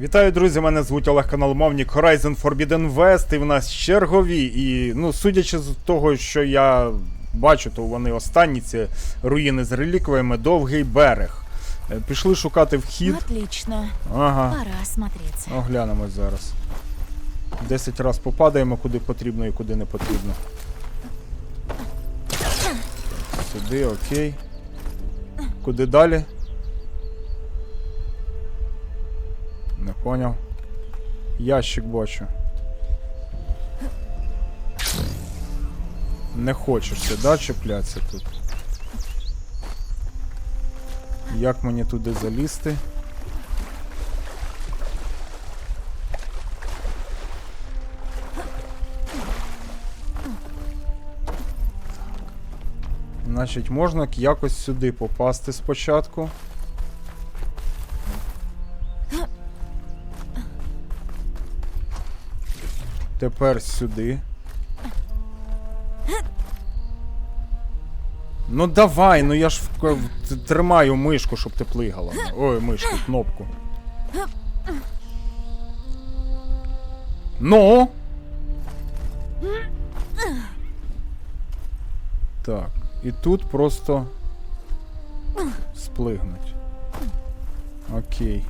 Вітаю, друзі! Мене звуть Олег Каналмовник Horizon Forbidden West, і в нас чергові. І ну, судячи з того, що я бачу, то вони останні ці руїни з реліквіями, довгий берег. Е, Пішли шукати вхід. Отлично. Ага, Пора осмотреться. оглянемось зараз. Десять раз попадаємо куди потрібно і куди не потрібно. Сюди, окей. Куди далі? Не поняв. Ящик бачу. Не хочеш ти, да, чіплятися тут? Як мені туди залізти? Значить, можна якось сюди попасти спочатку. Тепер сюди. Ну давай, ну я ж в- тримаю мишку, щоб ти плигала. Ой, мишку, кнопку. Ну. Так, і тут просто сплигнуть. Окей.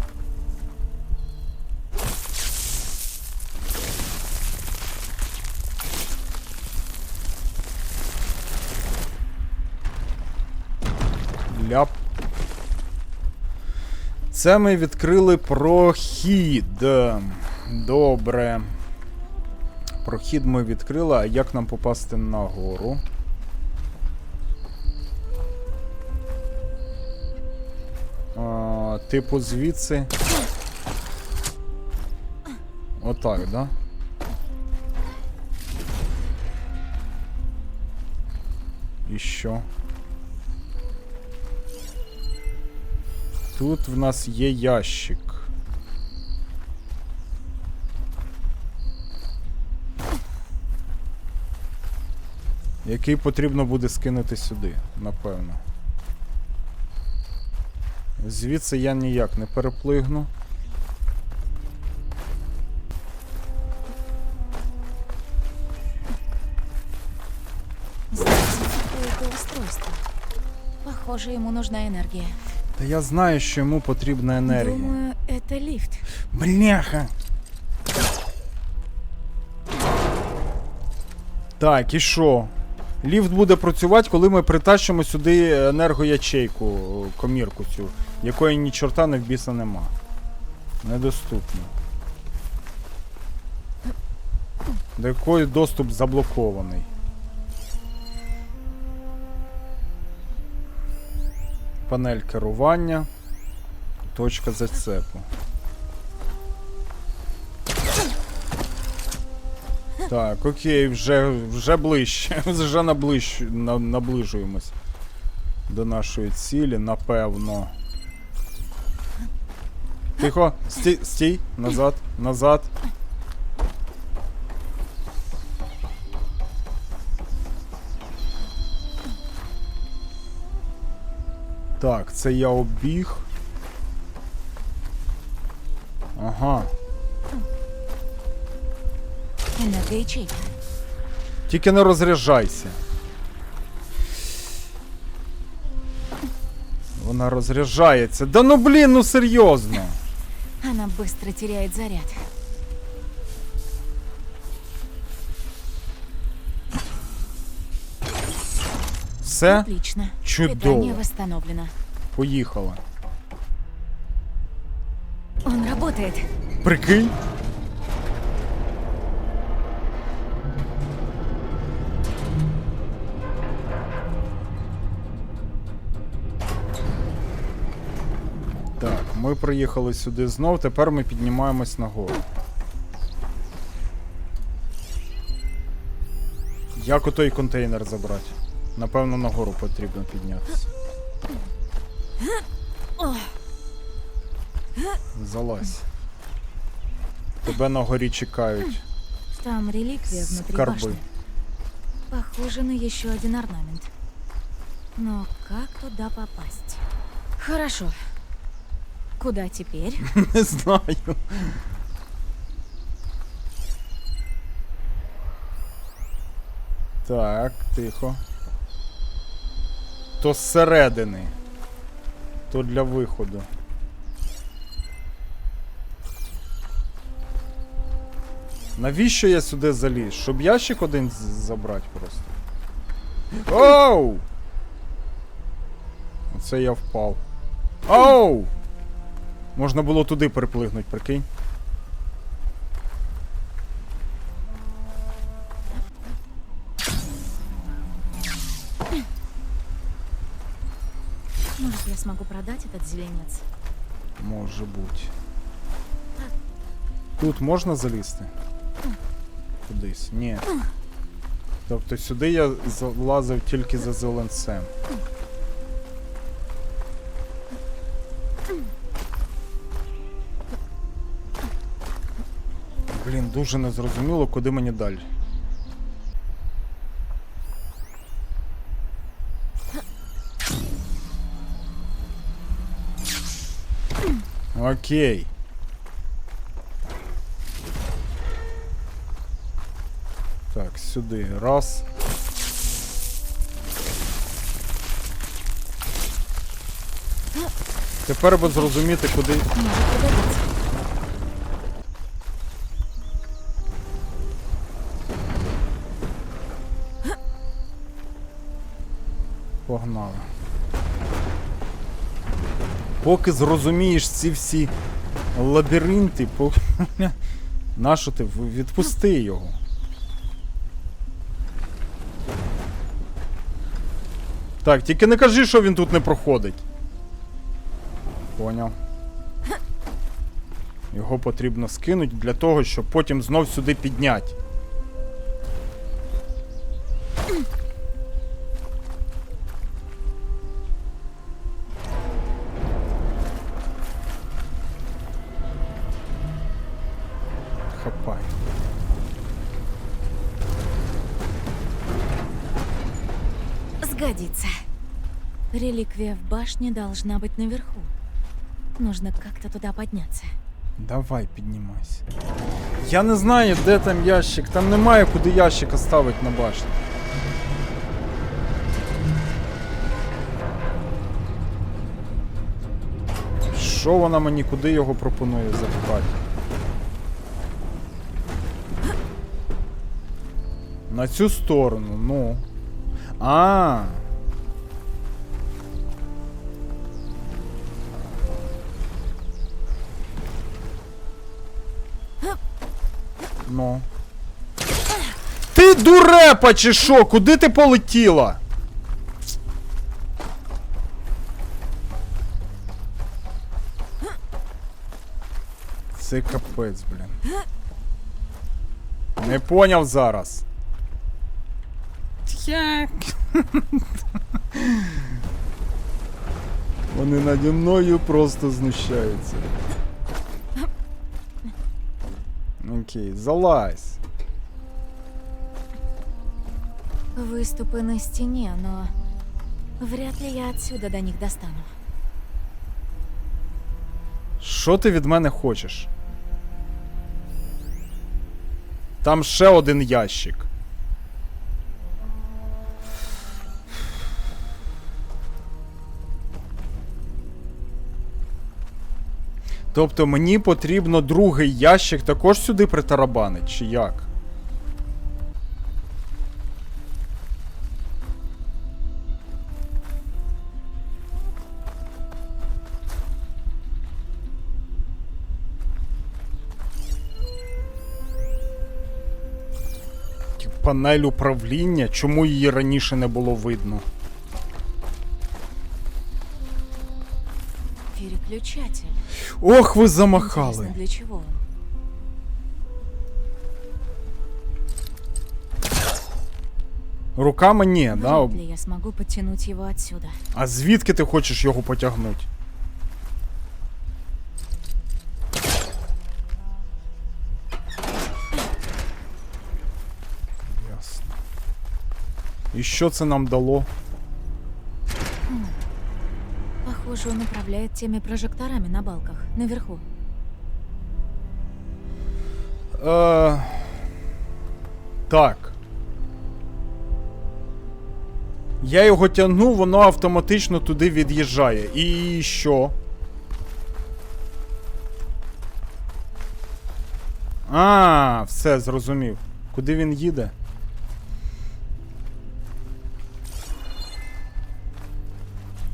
Ляп. Це ми відкрили прохід. Добре. Прохід ми відкрили, а як нам попасти нагору? А, типу звідси. Отак, да? І що? Тут в нас є ящик. Який потрібно буде скинути сюди, напевно. Звідси я ніяк не переплигну. Здесь какое-то. Похоже, ему нужна энергия. Та я знаю, що йому потрібна енергія. Думаю, это лифт. Бляха. Так, і що? Ліфт буде працювати, коли ми притащимо сюди енергоячейку, комірку цю, якої ні чорта не в біса нема. Недоступно. До якої доступ заблокований. Панель керування. Точка зацепу. Так, окей, вже, вже ближче. Вже наближ, на, наближуємось до нашої цілі, напевно. Тихо, стій, стій, назад, назад. Так, це я обіг. Ага. Тільки не розряджайся. Вона розряджається. Да ну блін, ну серйозно. Она быстро теряет заряд. Все, Отлично. чудово. Питание восстановлено. поїхала. Он работает. Прикинь. Так, ми приїхали сюди знов, тепер ми піднімаємось нагору. Як отой контейнер забрати? Напевно, нагору потрібно піднятися. Залазь. Тебе на горі чекають. Там реликвия внутри Скорбы. башни. Похоже на еще один орнамент. Но как туда попасть? Хорошо. Куда теперь? Не знаю. Так, тихо. То зсередини. То для виходу. Навіщо я сюди заліз? Щоб ящик один забрати просто. Оу! Оце я впав. Оу! Можна було туди переплигнути, прикинь. Продать этот зеленец? Може бути. Тут можна залізти? Кудись? Ні. Тобто сюди я залазив тільки за зеленцем. Блін, дуже незрозуміло, куди мені далі. Окей. Так, сюди. Раз. Тепер би зрозуміти, куди. Погнали. Поки зрозумієш ці всі лабіринти, по... нащо ти відпусти його. Так, тільки не кажи, що він тут не проходить. Поняв. Його потрібно скинути для того, щоб потім знов сюди підняти. Башне должна быть наверху. Нужно как-то туда подняться. Давай, піднімайся. Я не знаю, де там ящик. Там немає куди ящика ставити на башню. Що вона мені куди його пропонує запхати? На цю сторону, ну. А. Ну. Ти дурепа чи що? Куди ти полетіла? Це капець, блін. Не поняв зараз. Як? Вони наді мною просто знущаються. Окей, залазь. Выступы на стене, но вряд ли я отсюда до них достану. Що ти від мене хочеш? Там ще один ящик. Тобто мені потрібно другий ящик також сюди притарабанить, чи як? Панель управління, чому її раніше не було видно? Переключатель. Ох, Интересно, замахали. для чего? Руками ні, да? Вряд ли я смогу подтянуть его отсюда. А звідки ти хочеш його потягнути? Ясно. І що це нам дало? Похоже, он управляет теми прожекторами на балках, наверху. Е, так. Я його тягну, воно автоматично туди від'їжджає. І що? А, все, зрозумів. Куди він їде?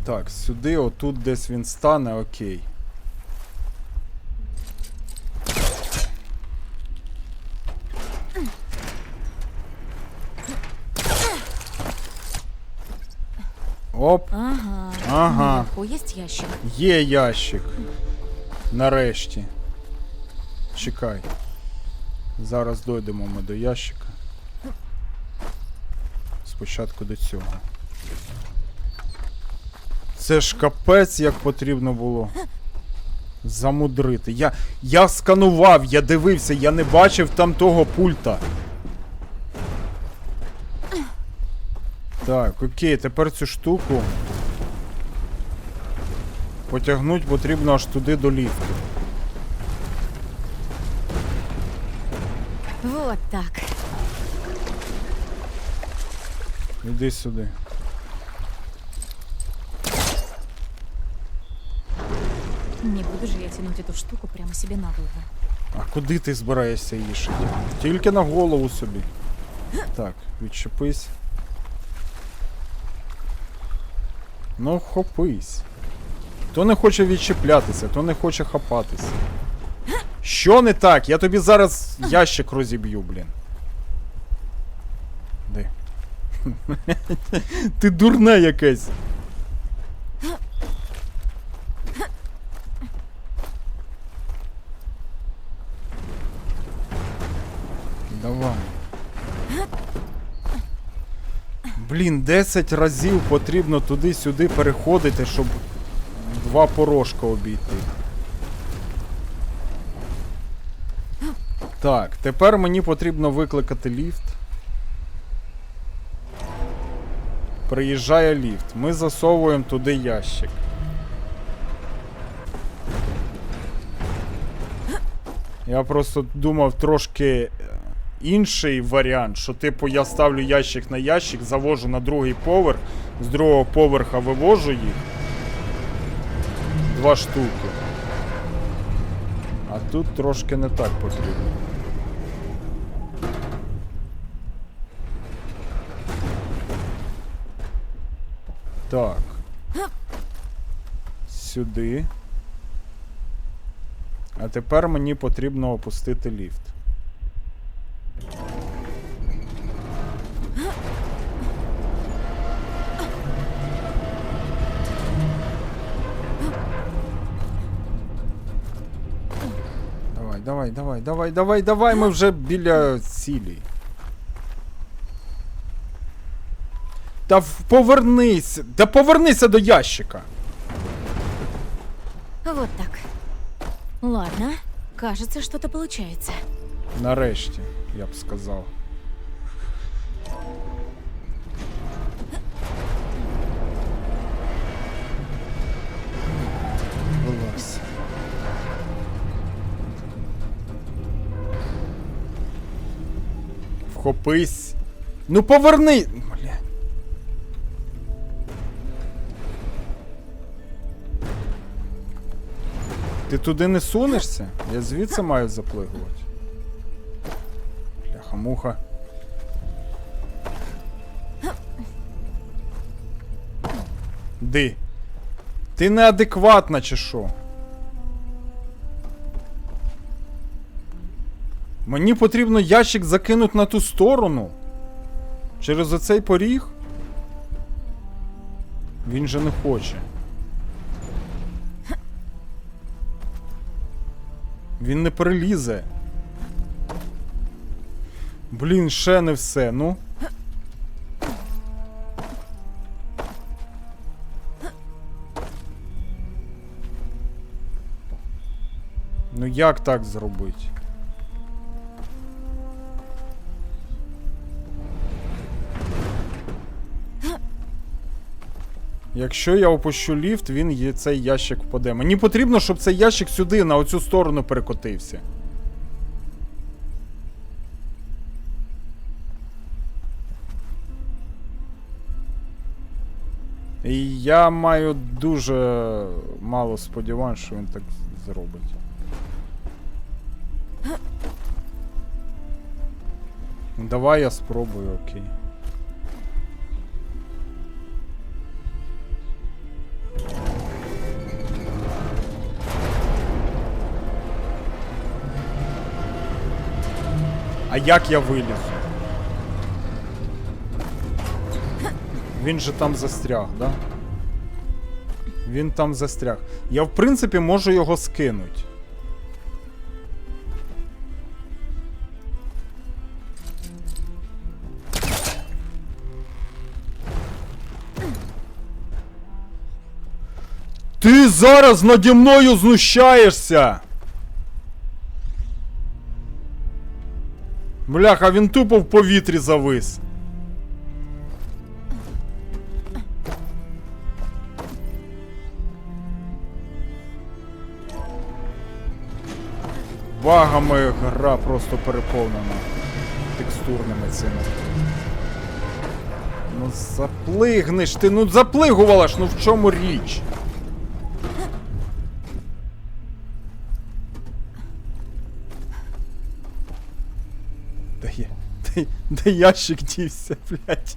Так, сюди, отут десь він стане, окей. Оп, Ага. Ага. Есть ящик. є ящик. Нарешті. Чекай. Зараз дойдемо ми до ящика. Спочатку до цього. Це ж капець, як потрібно було. Замудрити. Я, я сканував, я дивився, я не бачив там того пульта. Так, окей, тепер цю штуку. Потягнуть потрібно аж туди до ліфту. Вот так. Іди сюди. Не буду же я тянуть эту штуку прямо себе на голову. А куди ти збираєшся її шити? Тільки на голову собі. Так, відчепись. Ну, хопись. То не хоче відчіплятися, то не хоче хапатися. Що не так? Я тобі зараз ящик розіб'ю, блін. Де? Ти дурна якась. Давай. Блін, 10 разів потрібно туди-сюди переходити, щоб два порожка обійти. Так, тепер мені потрібно викликати ліфт. Приїжджає ліфт. Ми засовуємо туди ящик. Я просто думав трошки е, інший варіант, що типу я ставлю ящик на ящик, завожу на другий поверх, з другого поверха вивожу їх. Два штуки. А тут трошки не так потрібно. Так. Сюди. А тепер мені потрібно опустити ліфт. Давай, давай, давай, давай, ми вже біля цілі. Та повернись! Та повернися до ящика! Вот так. Ладно, кажется, что-то получается. Нарешті, я б сказав. Вхопись. Ну поверни. Бля. Ти туди не сунешся? Я звідси маю заплигувати. Бляха-муха. Ди. Ти неадекватна чи що? Мені потрібно ящик закинути на ту сторону. Через оцей поріг. Він же не хоче. Він не перелізе. Блін, ще не все, ну. Ну як так зробити? Якщо я опущу ліфт, він є цей ящик впаде. Мені потрібно, щоб цей ящик сюди, на оцю сторону перекотився. І я маю дуже мало сподівань, що він так зробить. Давай я спробую, окей. А як я вилізу? Він же там застряг, да? Він там застряг. Я, в принципі, можу його скинути. Ти зараз наді мною знущаєшся! Бляха, він тупо в повітрі завис. Багами гра просто переповнена текстурними цими. Ну заплигнеш ти, ну заплигувала ж, ну в чому річ? Де, де ящик дівся, блядь?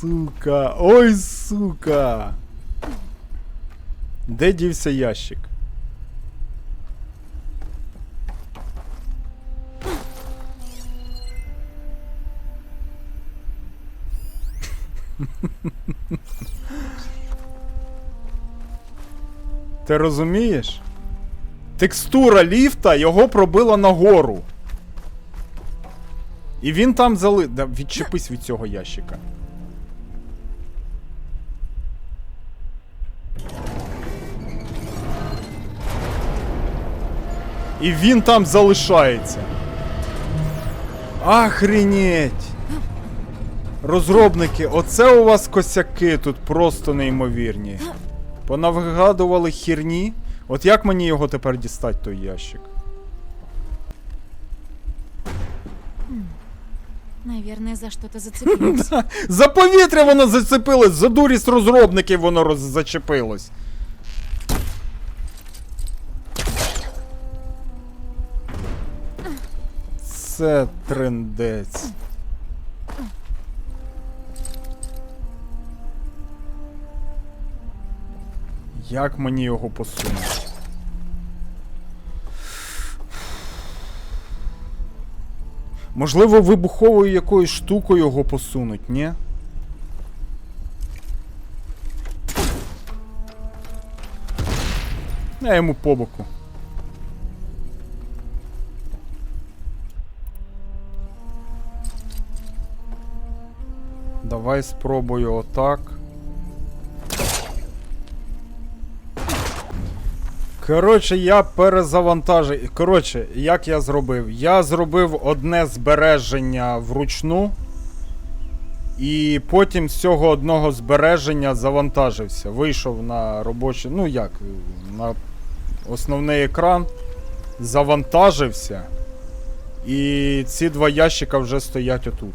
Сука, ой, сука. Де дівся ящик? Ти розумієш? Текстура ліфта його пробила нагору. І він там зали. Да, відчепись від цього ящика. І він там залишається. Охренеть! Розробники, оце у вас косяки тут просто неймовірні. Понавигадували херні. От як мені його тепер дістати, той ящик? Наверное, за что-то зацепился. За повітря воно зацепилось, за дурість розробників воно зачепилось. Це трендець. Як мені його посунути? Можливо, вибуховою якоюсь штукою його посунуть, ні? Я йому по боку. Давай спробую отак. Коротше, я перезавантажив. Коротше, як я зробив? Я зробив одне збереження вручну. І потім з цього одного збереження завантажився. Вийшов на робочий. Ну як, на основний екран. Завантажився. І ці два ящика вже стоять отут.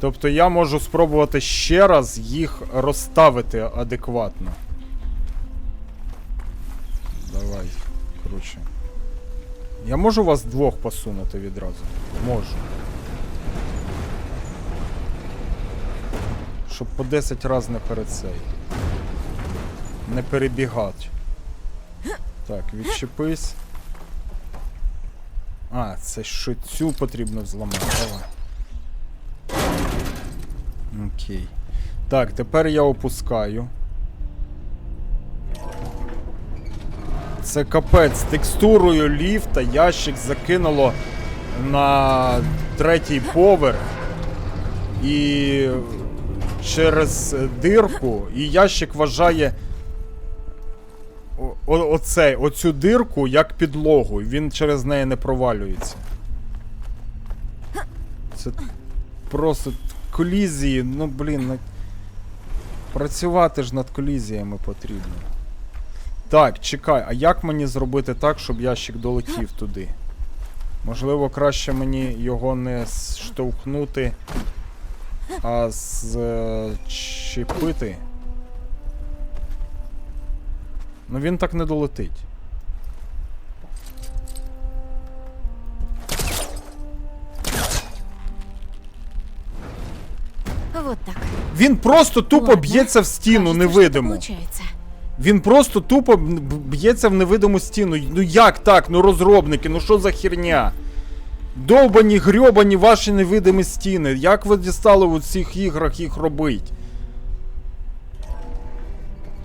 Тобто я можу спробувати ще раз їх розставити адекватно. Давай, коротше. Я можу вас двох посунути відразу? Можу. Щоб по 10 разів не перед цей. Не перебігати. Так, відчепись. А, це що цю потрібно взламати. Давай. Окей. Так, тепер я опускаю. Це капець. Текстурою ліфта ящик закинуло на третій поверх. І через дирку. І ящик вважає оцей, оцю дирку як підлогу. І він через неї не провалюється. Це просто колізії. Ну, блін, працювати ж над колізіями потрібно. Так, чекай, а як мені зробити так, щоб ящик долетів туди? Можливо, краще мені його не штовхнути, а зчепити. Ну він так не долетить. Вот так. Він просто тупо б'ється в стіну Кажется, невидиму. Він просто тупо б'ється в невидиму стіну. Ну як так? Ну розробники, ну що за херня? Довбані, грьобані ваші невидимі стіни. Як ви дістали у цих іграх їх робить?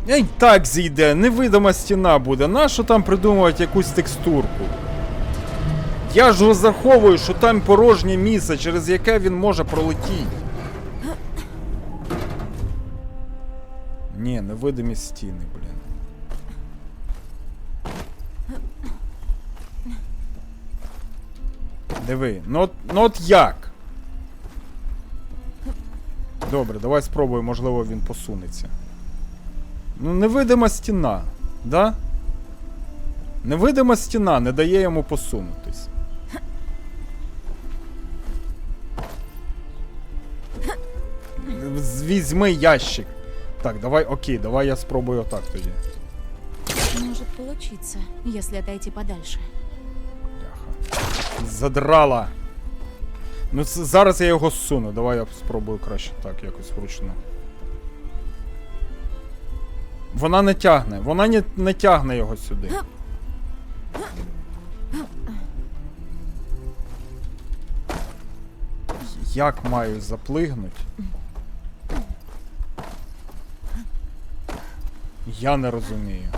Ей, так зійде, невидима стіна буде. Нащо там придумувати якусь текстурку? Я ж розраховую, що там порожнє місце, через яке він може пролетіти. Ні, невидимі стіни, блін. Диви, ну от, ну от як? Добре, давай спробуємо, можливо, він посунеться. Ну, невидима стіна, да? Невидима стіна не дає йому посунутись. Візьми ящик. Так, давай, окей, давай я спробую отак тоді. Может получиться, если отойти подальше. Бляха. Задрала. Ну, це- зараз я його зсуну. Давай я спробую краще так, якось вручну. Вона не тягне. Вона не, не тягне його сюди. Як маю заплигнуть? Я не розумію.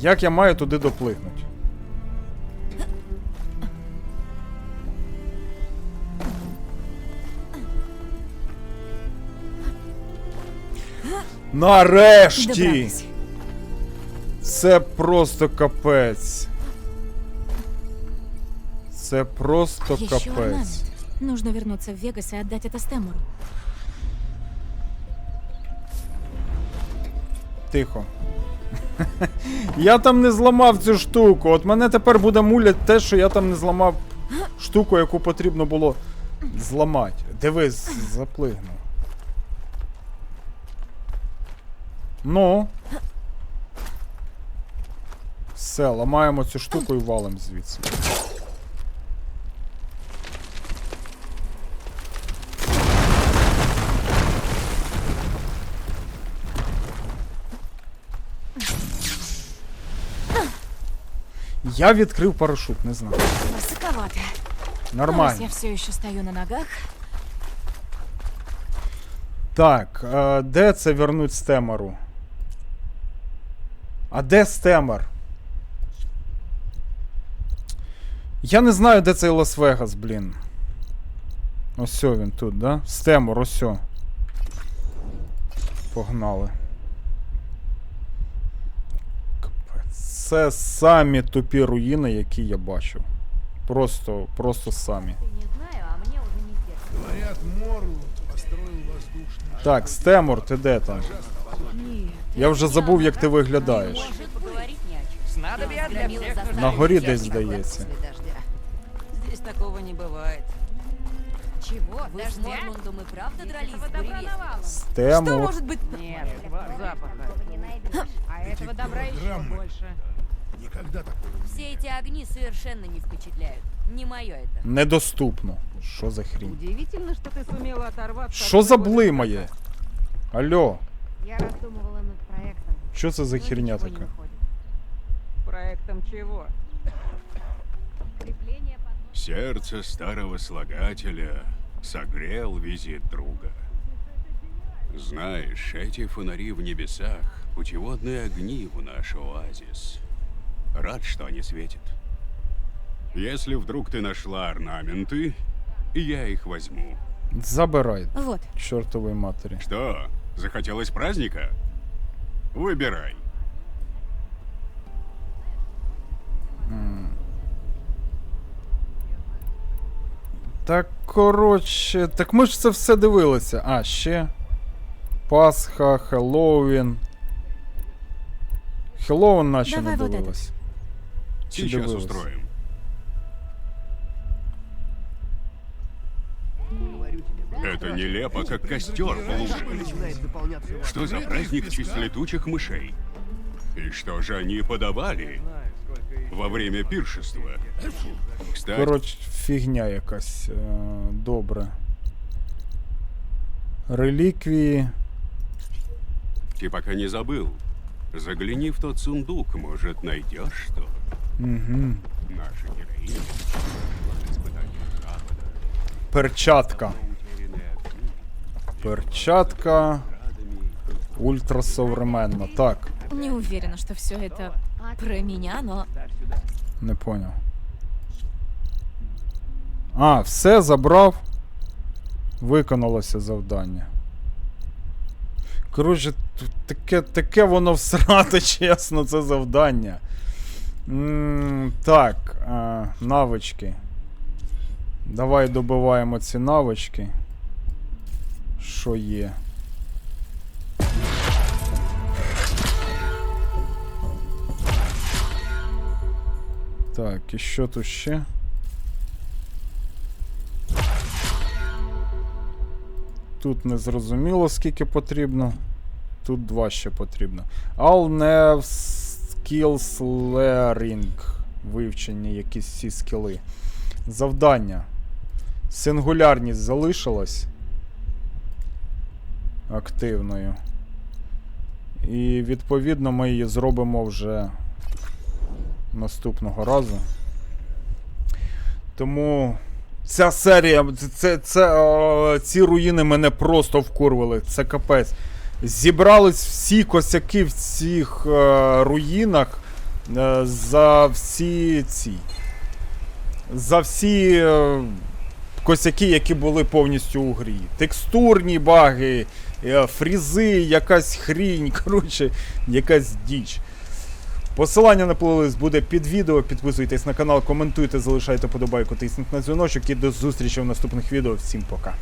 Як я маю туди доплигнути? Нарешті! Добрались. Це просто капець. Це просто Еще капець. Нужно вернуться в Вегас и отдать это Стэмору. Тихо. я там не зламав цю штуку. От мене тепер буде мулять те, що я там не зламав штуку, яку потрібно було зламати. Дивись, заплигнув. Ну. Все, ламаємо цю штуку і валимо звідси. Я відкрив парашут, не знаю. Высоковато. Нормально. я все еще стою на ногах. Так, е, де це вернуть стемеру? А де стемер? Я не знаю, де цей Лас-Вегас, блін. Ось він тут, да? Стемор, ось. Погнали. Капець Це самі тупі руїни, які я бачив. Просто, просто самі. Не знаю, а мне уже не терпится. Говорят, Морланд построил воздушный Так, Стемор, ти де там? Я вже забув, як ти виглядаєш. Может, поговорить не о чем. Снадобья для Громила всех заставит На горі всех десь не здається. после дождя. Здесь такого не бывает. Чего? Вы с Мормондом и правда дрались в буревестнике? Что Стемор. может быть? Нет, запаха. А этого добра еще голограммы. больше. Никогда такого не Все эти огни совершенно не впечатляют. Не мое это. Недоступно. Що за хрінь? Удивительно, что ты сумела оторваться. Що за блимає? Алло, Я раздумывала над проектом. що це за но херня ничего не така? выходит. Проектом чего? Крепление под- Сердце старого слагателя согрел визит друга. Знаешь, эти фонари в небесах — путеводные огни в наш оазис. Рад, что они светят. Если вдруг ты нашла орнаменты, я их возьму. Забирай, Вот. чортової матері. Что, захотелось праздника? Выбирай. Так, коротше, так ми ж це все дивилися. А, ще. Пасха, Хеллоуін. Хеллоуін наче Давай не вот дивились. Чи Сейчас дивились? устроим. Это нелепо, как костер в луже. Что за праздник в честь летучих мышей? И что же они подавали во время пиршества? Кстати, Коротше, фігня якась. Е, добре. Реліквії. ты пока не забыл. Загляни в тот сундук, может, найдешь что? Угу. Наша героиня прошла испытание Запада. Перчатка. Утерянные огни, Перчатка. градами, Ультрасовременно. Так, Не уверена, что все это про меня, но не поняв. А, все забрав. Виконалося завдання. Коротше, тут таке, таке воно всрате, чесно, це завдання. так, а, навички. Давай добиваємо ці навички. Що є? Так, і що тут ще? Тут не зрозуміло, скільки потрібно. Тут два ще потрібно. All Nav Skills Learning. Вивчені якісь ці скіли. Завдання. Сингулярність залишилась активною. І відповідно ми її зробимо вже наступного разу. Тому ця серія, це, це, це, е, ці руїни мене просто вкурвали. Це капець. Зібрались всі косяки в цих е, руїнах е, за всі ці. За всі е, косяки, які були повністю у грі. Текстурні баги, е, фрізи, якась хрінь, коротше, якась діч. Посилання на плейлист буде під відео. Підписуйтесь на канал, коментуйте, залишайте подобайку, тисніть на дзвіночок і до зустрічі в наступних відео. Всім пока.